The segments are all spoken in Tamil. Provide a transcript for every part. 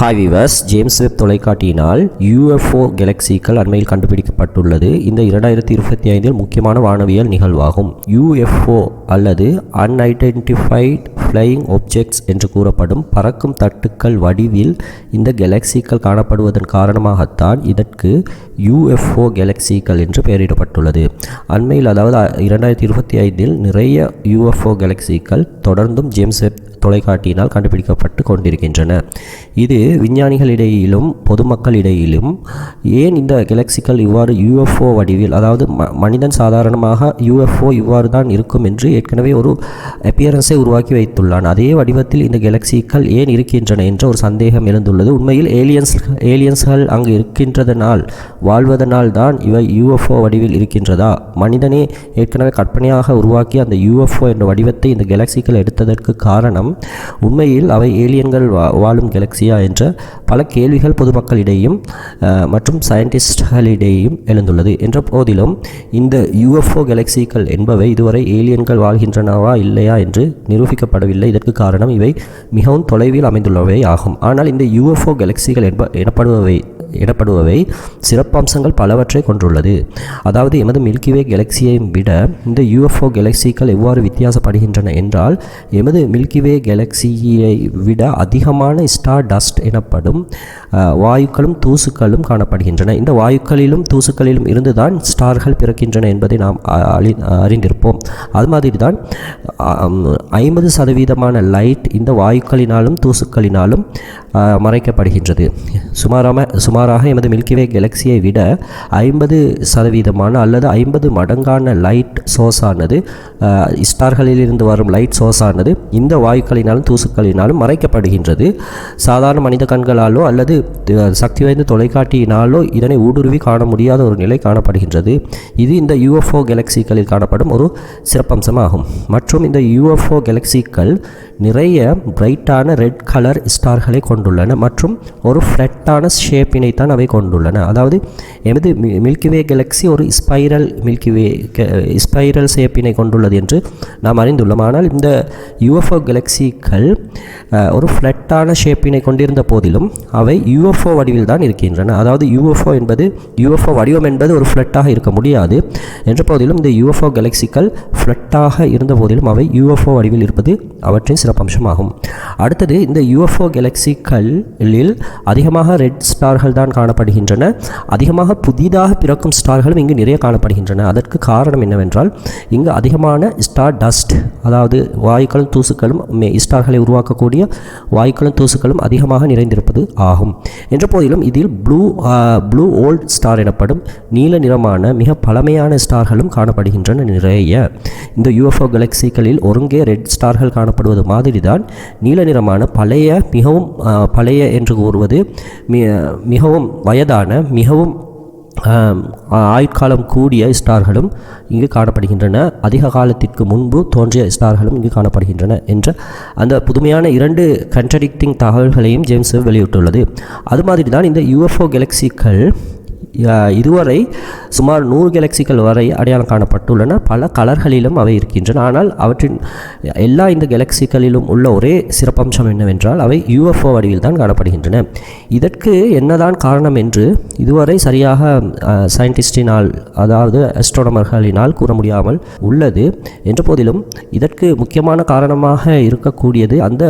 ஹாய் விவர்ஸ் ஜேம்ஸ் வெப் தொலைக்காட்டியினால் யூஎஃப்ஓ கேலக்சிகள் அண்மையில் கண்டுபிடிக்கப்பட்டுள்ளது. இந்த இரண்டாயிரத்தி இருபத்தி ஐந்தில் முக்கியமான வானவியல் நிகழ்வாகும். யூஎஃப்ஓ அல்லது அன்ஐடென்டிஃபைட் ஃப்ளையிங் ஒப்ஜெக்ட்ஸ் என்று கூறப்படும் பறக்கும் தட்டுக்கள் வடிவில் இந்த கேலக்சிகள் காணப்படுவதன் காரணமாகத்தான் இதற்கு யூஎஃப்ஓ கேலக்சிகள் என்று பெயரிடப்பட்டுள்ளது. அண்மையில் அதாவது இரண்டாயிரத்தி இருபத்தி ஐந்தில் நிறைய யூஎஃப்ஓ கேலக்சிகள் தொடர்ந்தும் ஜேம்ஸ் வெப் தொலைக்காட்டியினால் கண்டுபிடிக்கப்பட்டு கொண்டிருக்கின்றன. இது விஞ்ஞானிகளிடையிலும் பொதுமக்களிடையிலும் ஏன் இந்த கெலக்சிகள் இவ்வாறு யூஎஃப்ஓ வடிவில் அதாவது ம மனிதன் சாதாரணமாக யூஎஃப்ஓ இவ்வாறு தான் இருக்கும் என்று ஏற்கனவே ஒரு அப்பியரன்ஸை உருவாக்கி வைத்துள்ளான். அதே வடிவத்தில் இந்த கெலக்சிகள் ஏன் இருக்கின்றன என்ற ஒரு சந்தேகம் எழுந்துள்ளது. உண்மையில் ஏலியன்ஸ் ஏலியன்ஸ்கள் அங்கு இருக்கின்றதனால் வாழ்வதனால் தான் இவை யூஎஃப்ஓ வடிவில் இருக்கின்றதா? மனிதனே ஏற்கனவே கற்பனையாக உருவாக்கி அந்த யூஎஃப்ஓ என்ற வடிவத்தை இந்த கெலக்சிகள் எடுத்ததற்கு காரணம் உண்மையில் அவை ஏலியன்கள் வா வாழும் கெலக்சியா என்ற பல கேள்விகள் பொதுமக்களிடையும் மற்றும் சயின்டிஸ்ட்களிடையும் எழுந்துள்ளது. என்ற போதிலும் இந்த யூஎஃப்ஓ கெலக்சிகள் என்பவை இதுவரை ஏலியன்கள் வாழ்கின்றனவா இல்லையா என்று நிரூபிக்கப்படவில்லை. இதற்கு காரணம் இவை மிகவும் தொலைவில் அமைந்துள்ளவை ஆகும் ஆனால் இந்த யூஎஃப்ஓ கெலக்சிகள் என்ப எனப்படுபவை எனப்படுபவை சிறப்பம்சங்கள் பலவற்றை கொண்டுள்ளது. அதாவது எமது மில்கிவே கேலக்சியை விட இந்த யூஎஃப்ஓ கேலக்சிகள் எவ்வாறு வித்தியாசப்படுகின்றன என்றால் எமது மில்கிவே கேலக்சியை விட அதிகமான ஸ்டார் டஸ்ட் எனப்படும் வாயுக்களும் தூசுக்களும் காணப்படுகின்றன. இந்த வாயுக்களிலும் தூசுக்களிலும் இருந்துதான் ஸ்டார்கள் பிறக்கின்றன என்பதை நாம் அ- அளி- அறிந்திருப்போம். அது மாதிரி தான் ஐம்பது சதவீதமான லைட் இந்த வாயுக்களினாலும் தூசுக்களினாலும் மறைக்கப்படுகின்றது. சுமாராம சுமாராக எமது மில்கிவே கெலக்சியை விட ஐம்பது சதவீதமான அல்லது ஐம்பது மடங்கான லைட் சோர்ஸ் ஆனது ஸ்டார்களிலிருந்து வரும் லைட் சோர்ஸ் ஆனது இந்த வாயுக்களினாலும் தூசுக்களினாலும் மறைக்கப்படுகின்றது. சாதாரண மனித கண்களாலோ அல்லது சக்தி வாய்ந்த தொலைக்காட்டியினாலோ இதனை ஊடுருவி காண முடியாத ஒரு நிலை காணப்படுகின்றது. இது இந்த யூஎஃப்ஓ கெலக்சிகளில் காணப்படும் ஒரு சிறப்பம்சமாகும். மற்றும் இந்த யூஎஃப்ஓ கேலக்சிகள் நிறைய பிரைட்டான ரெட் கலர் ஸ்டார்களை கொண்டுள்ளன. மற்றும் ஒரு ஃப்ளட்டான ஷேப்பினை தான் அவை கொண்டுள்ளன. அதாவது எமது மில்கிவே கேலக்ஸி ஒரு ஸ்பைரல் மில்கிவே ஸ்பைரல் ஷேப்பினை கொண்டுள்ளது என்று நாம் அறிந்துள்ளோம். ஆனால் இந்த யூஎஃப்ஓ கேலக்சிகள் ஒரு ஃப்ளட்டான ஷேப்பினை கொண்டிருந்த போதிலும் அவை யூஎஃப்ஓ வடிவில் தான் இருக்கின்றன. அதாவது யூஎஃப்ஓ என்பது யூஎஃப்ஓ வடிவம் என்பது ஒரு ஃப்ளட்டாக இருக்க முடியாது என்ற போதிலும் இந்த யூஎஃப்ஓ கேலக்சிகள் ஃப்ளட்டாக இருந்த போதிலும் அவை யூஎஃப்ஓ வடிவில் இருப்பது அவற்றின் சிறப்பம்சமாகும். அடுத்தது இந்த யூஎஃப்ஓ கேலக்சிகளில் அதிகமாக ரெட் ஸ்டார்கள் தான் காணப்படுகின்றன. அதிகமாக புதிதாக பிறக்கும் ஸ்டார்களும் இங்கு நிறைய காணப்படுகின்றன. அதற்கு காரணம் என்னவென்றால் இங்கு அதிகமான ஸ்டார் டஸ்ட் அதாவது வாயுக்களும் தூசுக்களும் மே- ஸ்டார்களை உருவாக்கக்கூடிய வாயுக்களும் தூசுக்களும் அதிகமாக நிறைந்திருப்பது ஆகும். என்ற போதிலும் இதில் ப்ளூ ப்ளூ ஓல்ட் ஸ்டார் எனப்படும் நீல நிறமான மிக பழமையான ஸ்டார்களும் காணப்படுகின்றன நிறைய. இந்த யூஎஃப்ஓ கலெக்சிகளில் ஒருங்கே ரெட் ஸ்டார்கள் காணப்படுவது மாதிரி தான் நீல நிறமான பழைய மிகவும் பழைய என்று கூறுவது மிக மிகவும் வயதான மிகவும் ஆயுட்காலம் கூடிய ஸ்டார்களும் இங்கு காணப்படுகின்றன. அதிக காலத்திற்கு முன்பு தோன்றிய ஸ்டார்களும் இங்கு காணப்படுகின்றன என்ற அந்த புதுமையான இரண்டு கன்ட்ரடிக்டிங் தகவல்களையும் ஜேம்ஸ் வெளியிட்டுள்ளது. அது மாதிரி தான் இந்த யூஎஃப்ஓ கெலக்சிக்கள் இதுவரை சுமார் நூறு கேலக்சிகள் வரை அடையாளம் காணப்பட்டுள்ளன. பல கலர்களிலும் அவை இருக்கின்றன. ஆனால் அவற்றின் எல்லா இந்த கேலக்சிகளிலும் உள்ள ஒரே சிறப்பம்சம் என்னவென்றால் அவை யூஎஃப்ஓ வடிவில் தான் காணப்படுகின்றன. இதற்கு என்னதான் காரணம் என்று இதுவரை சரியாக சயின்டிஸ்டினால் அதாவது அஸ்ட்ரோனமர்களினால் கூற முடியாமல் உள்ளது. என்ற போதிலும் இதற்கு முக்கியமான காரணமாக இருக்கக்கூடியது அந்த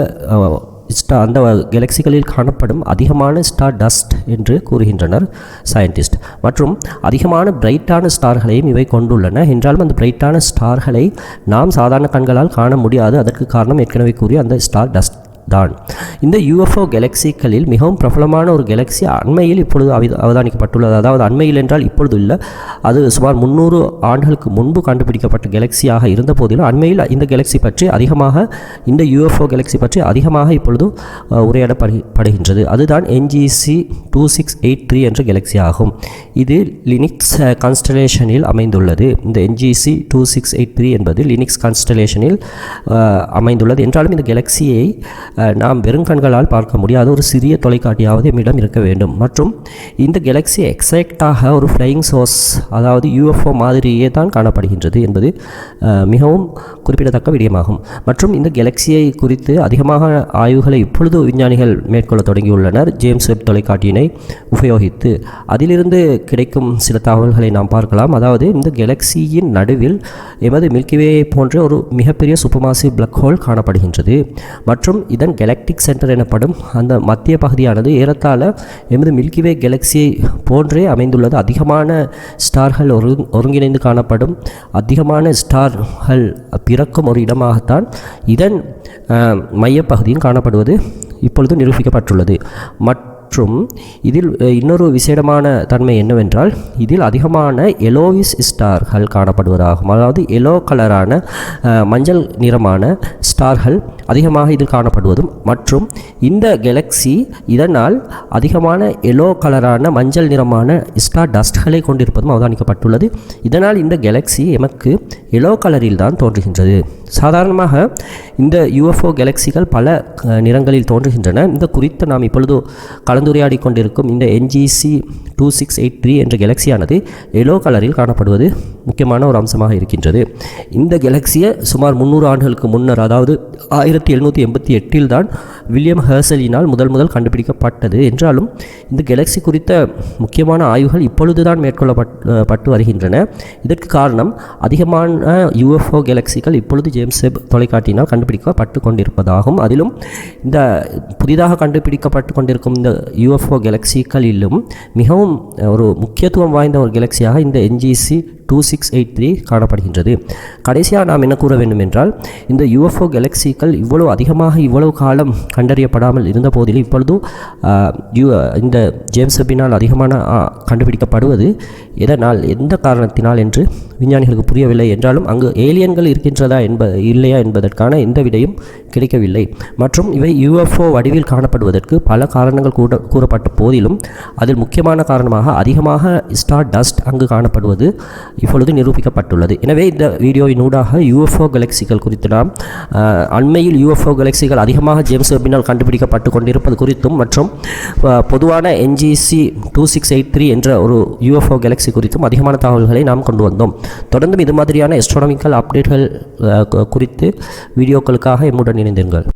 ஸ்டா அந்த கெலக்சிகளில் காணப்படும் அதிகமான ஸ்டார் டஸ்ட் என்று கூறுகின்றனர் சயின்டிஸ்ட் மற்றும் அதிகமான பிரைட்டான ஸ்டார்களையும் இவை கொண்டுள்ளன. என்றாலும் அந்த பிரைட்டான ஸ்டார்களை நாம் சாதாரண கண்களால் காண முடியாது. அதற்கு காரணம் ஏற்கனவே கூறிய அந்த ஸ்டார் டஸ்ட் தான். இந்த யூஎஃப்ஓ கெலக்சிகளில் மிகவும் பிரபலமான ஒரு கெலக்சி அண்மையில் இப்பொழுது அவி- அவதானிக்கப்பட்டுள்ளது. அதாவது அண்மையில் என்றால் இப்பொழுது இல்லை. அது சுமார் முந்நூறு ஆண்டுகளுக்கு முன்பு கண்டுபிடிக்கப்பட்ட கெலக்சியாக இருந்த போதிலும் அண்மையில் இந்த கெலக்சி பற்றி அதிகமாக இந்த யூஎஃப்ஓ கெலக்சி பற்றி அதிகமாக இப்பொழுது உரையாடப்படுகின்றது அதுதான் NGC two six eight three என்ற கெலக்சி ஆகும். இது லினிக்ஸ் கான்ஸ்டலேஷனில் அமைந்துள்ளது. இந்த NGC two six eight three என்பது லினிக்ஸ் கான்ஸ்டலேஷனில் அமைந்துள்ளது. என்றாலும் இந்த கெலக்சியை நாம் வெறும் கண்களால் பார்க்க முடியாத. ஒரு சிறிய தொலைக்காட்டியாவது நம்மிடம் இருக்க வேண்டும். மற்றும் இந்த கேலக்ஸி எக்ஸாக்டாக ஒரு ஃப்ளையிங் சோர்ஸ் அதாவது யூஎஃப்ஓ மாதிரியே தான் காணப்படுகின்றது என்பது மிகவும் குறிப்பிடத்தக்க விடயமாகும். மற்றும் இந்த கெலக்ஸியை குறித்து அதிகமாக ஆய்வுகளை இப்பொழுது விஞ்ஞானிகள் மேற்கொள்ள தொடங்கியுள்ளனர். ஜேம்ஸ் வெப் தொலைக்காட்டியினை உபயோகித்து அதிலிருந்து கிடைக்கும் சில தகவல்களை நாம் பார்க்கலாம். அதாவது இந்த கேலக்சியின் நடுவில் எமது மில்கிவே போன்ற ஒரு மிகப்பெரிய சூப்பர்மாசி பிளாக் ஹோல் காணப்படுகின்றது. மற்றும் இதன் கெலக்டிக் சென்டர் எனப்படும் அந்த மத்திய பகுதியானது ஏறத்தாழ எமது மில்கிவே கெலக்சியை போன்றே அமைந்துள்ளது. அதிகமான ஸ்டார்கள் ஒரு ஒருங்கிணைந்து காணப்படும் அதிகமான ஸ்டார்கள் பிறக்கும் ஒரு இடமாகத்தான் இதன் மையப்பகுதியும் காணப்படுவது இப்பொழுது நிரூபிக்கப்பட்டுள்ளது. மற்றும் இதில் இன்னொரு விசேடமான தன்மை என்னவென்றால் இதில் அதிகமான எலோவிஸ் ஸ்டார்கள் காணப்படுவதாகும். அதாவது எலோ கலரான மஞ்சள் நிறமான ஸ்டார்கள் அதிகமாக இதில் காணப்படுவதும் மற்றும் இந்த கெலக்ஸி இதனால் அதிகமான எல்லோ கலரான மஞ்சள் நிறமான ஸ்டார் டஸ்ட்களை கொண்டிருப்பதும் அவதானிக்கப்பட்டுள்ளது. இதனால் இந்த கெலக்ஸி எமக்கு எல்லோ கலரில் தான் தோன்றுகின்றது. சாதாரணமாக இந்த யுஎஃப்ஓ கெலக்ஸிகள் பல நிறங்களில் தோன்றுகின்றன. இந்த குறித்து நாம் இப்பொழுது கலந்துரையாடி கொண்டிருக்கும் இந்த NGC two six eight three என்ற கெலக்ஸியானது எல்லோ கலரில் காணப்படுவது. முக்கியமான ஒரு அம்சமாக இருக்கின்றது. இந்த கெலக்சியை சுமார் முந்நூறு ஆண்டுகளுக்கு முன்னர் அதாவது ஆயிரத்தி எழுநூற்றி எண்பத்தி எட்டில் தான் வில்லியம் ஹர்சலினால் முதல் முதல் கண்டுபிடிக்கப்பட்டது. என்றாலும் இந்த கெலக்சி குறித்த முக்கியமான ஆய்வுகள் இப்பொழுதுதான் மேற்கொள்ளப்பட்டு பட்டு வருகின்றன. இதற்கு காரணம் அதிகமான யூஎஃப்ஓ கெலக்சிகள் இப்பொழுது ஜேம்ஸ் வெப் தொலைக்காட்டினால் கண்டுபிடிக்கப்பட்டு கொண்டிருப்பதாகும். அதிலும் இந்த புதிதாக கண்டுபிடிக்கப்பட்டு கொண்டிருக்கும் இந்த யூஎஃப்ஓ கெலக்சிகளிலும் மிகவும் ஒரு முக்கியத்துவம் வாய்ந்த ஒரு கெலக்சியாக இந்த NGC two six eight three காணப்படுகின்றது. கடைசியாக நாம் என்ன கூற வேண்டும் என்றால் இந்த யுஎஃப்ஓ கெலக்சிகள் இவ்வளவு அதிகமாக இவ்வளவு காலம் கண்டறியப்படாமல் இருந்த போதிலும் இப்பொழுதும் இந்த ஜேம்ஸ் வெப்பினால் அதிகமான கண்டுபிடிக்கப்படுவது எதனால் எந்த காரணத்தினால் என்று விஞ்ஞானிகளுக்கு புரியவில்லை என்றாலும் அங்கு ஏலியன்கள் இருக்கின்றதா என்ப இல்லையா என்பதற்கான எந்த விடையும் கிடைக்கவில்லை. மற்றும் இவை யுஎஃப்ஓ வடிவில் காணப்படுவதற்கு பல காரணங்கள் கூட கூறப்பட்ட போதிலும் அதில் முக்கியமான காரணமாக அதிகமாக ஸ்டார் டஸ்ட் அங்கு காணப்படுவது இப்பொழுது நிரூபிக்கப்பட்டுள்ளது. எனவே இந்த வீடியோவின் ஊடாக யுஎஃப்ஓ கேலக்சிகள் குறித்து நாம் அண்மையில் யுஎஃப்ஓ கலெக்சிகள் அதிகமாக ஜேம்ஸ் பின்னால் கண்டுபிடிக்கப்பட்டு கொண்டிருப்பது குறித்தும் மற்றும் பொதுவான NGC two six eight three என்ற ஒரு யூஎஃப்ஓ கேலக்சி குறித்தும் அதிகமான தகவல்களை நாம் கொண்டு வந்தோம். தொடர்ந்தும் இது மாதிரியான எஸ்ட்ரானமிக்கல் அப்டேட்கள் குறித்து வீடியோக்களுக்காக எம்முடன் இணைந்திருங்கள்.